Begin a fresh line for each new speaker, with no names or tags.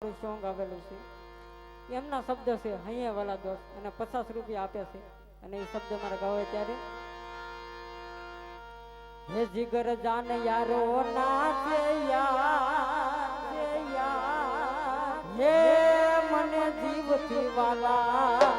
Song આવેલું છે. એમના શબ્દ છે હૈયે વાલા દોસ્ત, અને પચાસ રૂપિયા આપે છે. અને એ શબ્દ મારે ગાવે ત્યારે, હે જીગર જાન યારો નાચે યાર, હે મને જીવથી વાલા